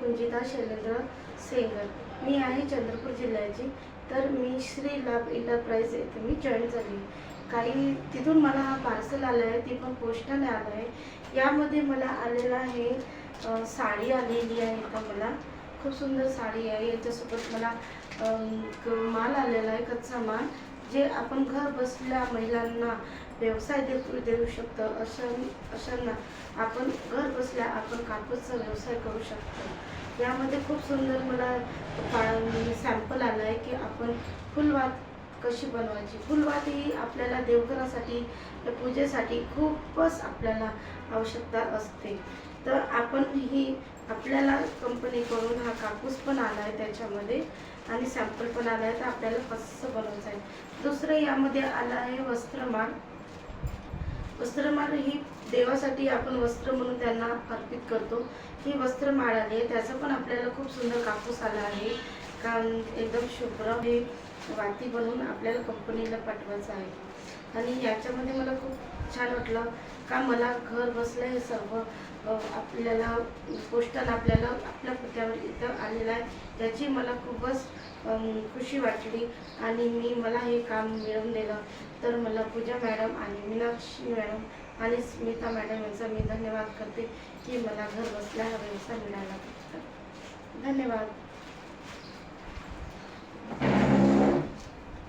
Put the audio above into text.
कुंजिता शैलेंद्र सेंगर. मी आहे चंद्रपूर जिल्ह्याची. तर मी श्री लाभ प्राईज येथे मी जॉईन झाली. काही तिथून मला हा पार्सल आलं आहे ते पण पोस्टाने आलं आहे यामध्ये मला आलेलं आहे साडी आलेली आहे का मला. खूप सुंदर साडी आहे. याच्यासोबत मला माल आलेला आहे कच्चा माल. जे आपण घर बसल्या महिलांना व्यवसाय देऊ देऊ शकतो अशा अशांना आपण घर बसल्या आपण कापूसचा व्यवसाय करू शकतो. यामध्ये खूप सुंदर मला सॅम्पल आलं आहे की आपण फुलवात कशी बनवायची? फुलवात ही आपल्याला देवघरासाठी पूजेसाठी खूपच आपल्याला आवश्यकता असते. तर ही आपल्याला कंपनीकडून हा कापूस पण आला आहे त्याच्यामध्ये आणि सॅम्पल पण आला आहे तर आपल्याला कसं बनवायचं आहे? दुसरं यामध्ये आलं आहे वस्त्रमाळ. वस्त्रमाळ ही देवासाठी आपण वस्त्र म्हणून त्यांना अर्पित करतो. ही वस्त्रमाळ आली आहे त्याचं पण आपल्याला खूप सुंदर कापूस आला आहे. कारण एकदम शुभ्र हे वाती बनवून आपल्याला कंपनीला पाठवायचं आहे. आणि याच्यामध्ये मला खूप छान वाटलं. का मला घर बसलं हे सर्व आपल्याला पोस्टानं आपल्याला आपल्या पत्त्यावर इथं आलेलं आहे. त्याची मला खूपच खुशी वाटली आणि मी मला हे काम मिळवून दिलं. तर मला पूजा मॅडम आणि मीनाक्षी मॅडम आणि स्मिता मॅडम यांचा मी धन्यवाद करते की मला घर बसल्या हा व्यवसाय मिळाला. धन्यवाद.